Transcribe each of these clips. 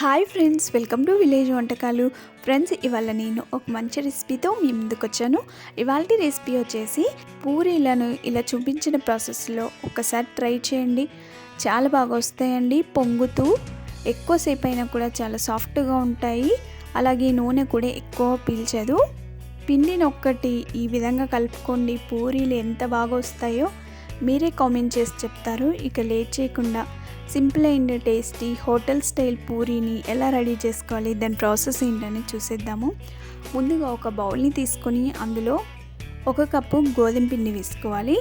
Hi friends welcome to village Vantakalu. Friends ఇవాళ నేను ఒక మంచి రెసిపీతో మీ ముందుకు వచ్చాను. ఇవాళ రెసిపీ వచ్చేసి పూరీలను ఇలా చూపించిన ప్రాసెస్లో ఒకసారి ట్రై చేయండి. చాలా బాగా వస్తాయండి పొంగుతూ ఎక్కువసేపు అయినా కూడా చాలా సాఫ్ట్గా ఉంటాయి. అలాగే నూనె కూడా ఎక్కువ పీల్చదు. పిండిని ఒక్కటి ఈ విధంగా కలుపుకోండి పూరీలు ఎంత బాగా వస్తాయో మీరే కామెంట్ చేసి చెప్తారు. ఇక లేట్ చేయకుండా simple and tasty hotel style పూరీని ఎలా రెడీ చేసుకోవాలి దాని ప్రాసెస్ ఏంటని చూసేద్దాము. ముందుగా ఒక బౌల్ని తీసుకొని అందులో ఒక కప్పు గోధుమ పిండి వేసుకోవాలి.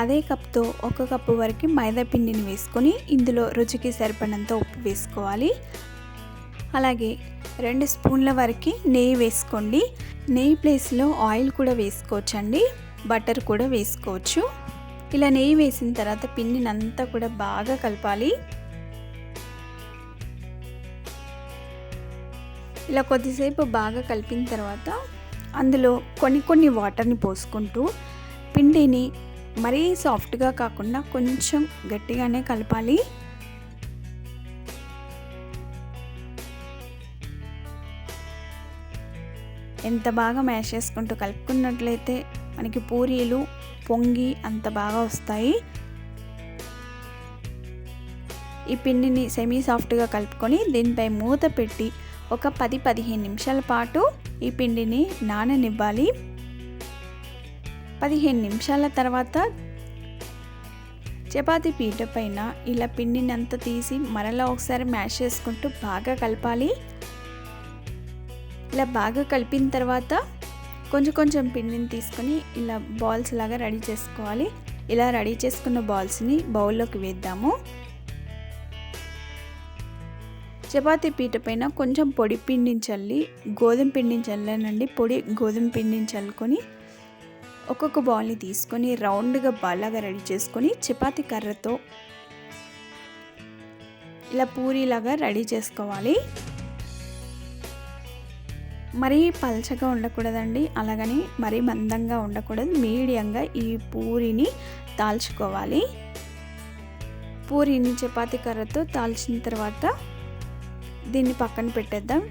అదే కప్తో ఒక కప్పు వరకు మైదా పిండిని వేసుకొని ఇందులో రుచికి సరిపడినంత ఉప్పు వేసుకోవాలి. అలాగే రెండు స్పూన్ల వరకు నెయ్యి వేసుకోండి. నెయ్యి ప్లేస్లో ఆయిల్ కూడా వేసుకోవచ్చండి బటర్ కూడా వేసుకోవచ్చు. ఇలా నెయ్యి వేసిన తర్వాత పిండిని అంతా కూడా బాగా కలపాలి. ఇలా కొద్దిసేపు బాగా కలిపిన తర్వాత అందులో కొన్ని కొన్ని వాటర్ని పోసుకుంటూ పిండిని మరీ సాఫ్ట్గా కాకుండా కొంచెం గట్టిగానే కలపాలి. ఎంత బాగా మ్యాష్ చేసుకుంటూ కలుపుకున్నట్లయితే మనకి పూరీలు పొంగి అంత బాగా వస్తాయి. ఈ పిండిని సెమీ సాఫ్ట్గా కలుపుకొని దీనిపై మూత పెట్టి ఒక పది పదిహేను నిమిషాల పాటు ఈ పిండిని నాననివ్వాలి. పదిహేను నిమిషాల తర్వాత చపాతీ పీట పైన ఇలా పిండిని అంతా తీసి మరలా ఒకసారి మ్యాష్ చేసుకుంటూ బాగా కలపాలి. ఇలా బాగా కలిపిన తర్వాత కొంచెం కొంచెం పిండిని తీసుకొని ఇలా బాల్స్ లాగా రెడీ చేసుకోవాలి. ఇలా రెడీ చేసుకున్న బాల్స్ని బౌల్లోకి వేద్దాము. చపాతీ పీట పైన కొంచెం పొడి పిండిని చల్లి గోధుమ పిండిని చల్లానండి పొడి గోధుమ పిండిని చల్లుకొని ఒక్కొక్క బాల్ని తీసుకొని రౌండ్గా బాల్లాగా రెడీ చేసుకొని చపాతీ కర్రతో ఇలా పూరీలాగా రెడీ చేసుకోవాలి. మరీ పల్చగా ఉండకూడదండి. అలాగని మరీ మందంగా ఉండకూడదు. మీడియంగా ఈ పూరిని తాల్చుకోవాలి పూరిని చపాతీ కర్రతో తాల్చిన తర్వాత దీన్ని పక్కన పెట్టేద్దాం.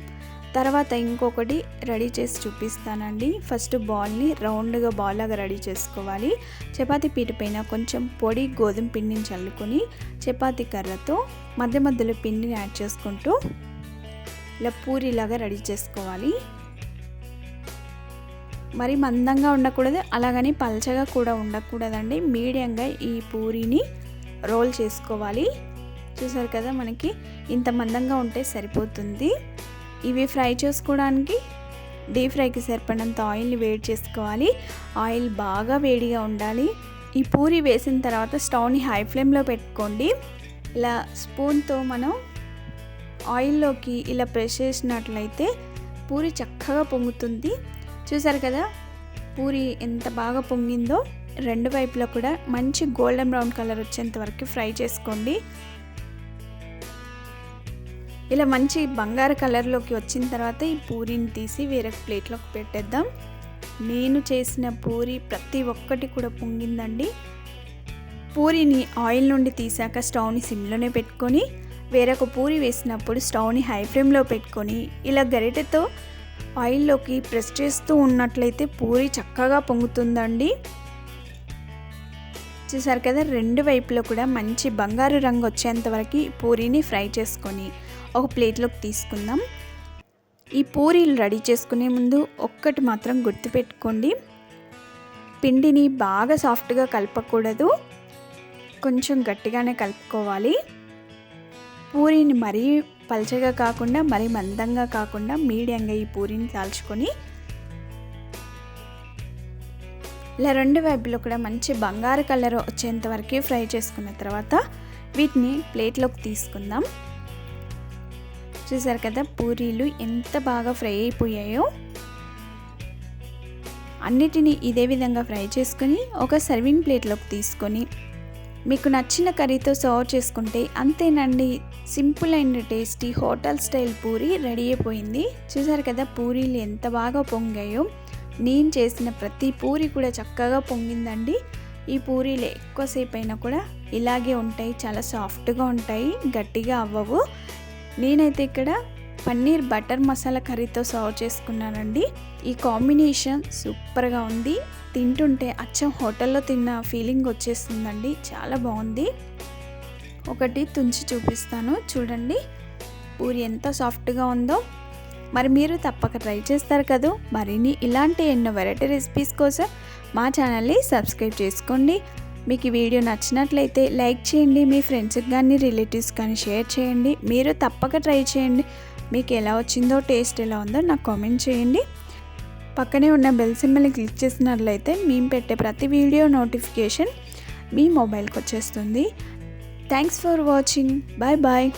తర్వాత ఇంకొకటి రెడీ చేసి చూపిస్తానండి. ఫస్ట్ బాల్ని రౌండ్గా బాల్ లాగా రెడీ చేసుకోవాలి. చపాతీ పీట పైన కొంచెం పొడి గోధుమ పిండిని చల్లుకొని చపాతీ కర్రతో మధ్య మధ్యలో పిండిని యాడ్ చేసుకుంటూ ఇలా పూరిలాగా రెడీ చేసుకోవాలి. మరి మందంగా ఉండకూడదు అలాగని పల్చగా కూడా ఉండకూడదండి. మీడియంగా ఈ పూరిని రోల్ చేసుకోవాలి. చూసారు కదా మనకి ఇంత మందంగా ఉంటే సరిపోతుంది. ఇవి ఫ్రై చేసుకోవడానికి డీప్ ఫ్రైకి సరిపడినంత ఆయిల్ని వేడి చేసుకోవాలి. ఆయిల్ బాగా వేడిగా ఉండాలి. ఈ పూరి వేసిన తర్వాత స్టవ్ని హై ఫ్లేమ్లో పెట్టుకోండి. ఇలా స్పూన్తో మనం ఆయిల్లోకి ఇలా ప్రెస్ చేసినట్లయితే పూరి చక్కగా పొంగుతుంది. చూసారు కదా? పూరి ఎంత బాగా పొంగిందో? రెండు వైపులా కూడా మంచి గోల్డెన్ బ్రౌన్ కలర్ వచ్చేంత వరకు ఫ్రై చేసుకోండి. ఇలా మంచి బంగారు కలర్లోకి వచ్చిన తర్వాత ఈ పూరిని తీసి వేరే ప్లేట్లోకి పెట్టేద్దాం. నేను చేసిన పూరి ప్రతి ఒక్కటి కూడా పొంగిందండి. పూరిని ఆయిల్ నుండి తీసాక స్టవ్ని సిమ్లోనే పెట్టుకొని వేరొక పూరి వేసినప్పుడు స్టవ్ని హై ఫ్లేమ్లో పెట్టుకొని ఇలా గరిటెతో ఆయిల్లోకి ప్రెస్ చేస్తూ ఉన్నట్లయితే పూరి చక్కగా పొంగుతుందండి. చూసారు కదా రెండు వైపులో కూడా మంచి బంగారు రంగు వచ్చేంత వరకు పూరీని ఫ్రై చేసుకొని ఒక ప్లేట్లోకి తీసుకుందాం. ఈ పూరీలు రెడీ చేసుకునే ముందు ఒక్కటి మాత్రం గుర్తుపెట్టుకోండి. పిండిని బాగా సాఫ్ట్గా కలపకూడదు. కొంచెం గట్టిగానే కలుపుకోవాలి. పూరీని మరీ పల్చగా కాకుండా మరీ మందంగా కాకుండా మీడియంగా ఈ పూరిని కాల్చుకొని ఇలా రెండు వైపులో కూడా మంచి బంగారు కలర్ వచ్చేంత వరకు ఫ్రై చేసుకున్న తర్వాత వీటిని ప్లేట్లోకి తీసుకుందాం. చూసారు కదా పూరీలు ఎంత బాగా ఫ్రై అయిపోయాయో. అన్నిటినీ ఇదే విధంగా ఫ్రై చేసుకొని ఒక సర్వింగ్ ప్లేట్లోకి తీసుకొని మీకు నచ్చిన కర్రీతో సర్వ్ చేసుకుంటే అంతేనండి. Simple and tasty hotel style puri ready అయిపోయింది. చూసారు కదా పూరీలు ఎంత బాగా పొంగాయో. నేను చేసిన ప్రతి పూరి కూడా చక్కగా పొంగిందండి. ఈ పూరీలు ఎక్కువసేపు అయినా కూడా ఇలాగే ఉంటాయి చాలా సాఫ్ట్గా ఉంటాయి గట్టిగా అవ్వవు. నేనైతే ఇక్కడ పన్నీర్ బటర్ మసాలా కర్రీతో సర్వ్ చేసుకున్నానండి. ఈ కాంబినేషన్ సూపర్గా ఉంది. తింటుంటే అచ్చం హోటల్లో తిన్న ఫీలింగ్ వచ్చేస్తుందండి. చాలా బాగుంది. ఒకటి తుంచి చూపిస్తాను. చూడండి. పూరి ఎంత సాఫ్ట్గా ఉందో. మరి మీరు తప్పక ట్రై చేస్తారు కదా. మరిన్ని ఇలాంటి ఎన్నో వెరైటీ రెసిపీస్ కోసం మా ఛానల్ని సబ్స్క్రైబ్ చేసుకోండి. మీకు ఈ వీడియో నచ్చినట్లయితే లైక్ చేయండి. మీ ఫ్రెండ్స్కి కానీ రిలేటివ్స్ కానీ షేర్ చేయండి. మీరు తప్పక ట్రై చేయండి. మీకు ఎలా వచ్చిందో టేస్ట్ ఎలా ఉందో నాకు కామెంట్ చేయండి. పక్కనే ఉన్న బెల్ సింబల్ని క్లిక్ చేసినట్లయితే మేము పెట్టే ప్రతి వీడియో నోటిఫికేషన్ మీ మొబైల్కి వచ్చేస్తుంది. Thanks for watching. Bye bye.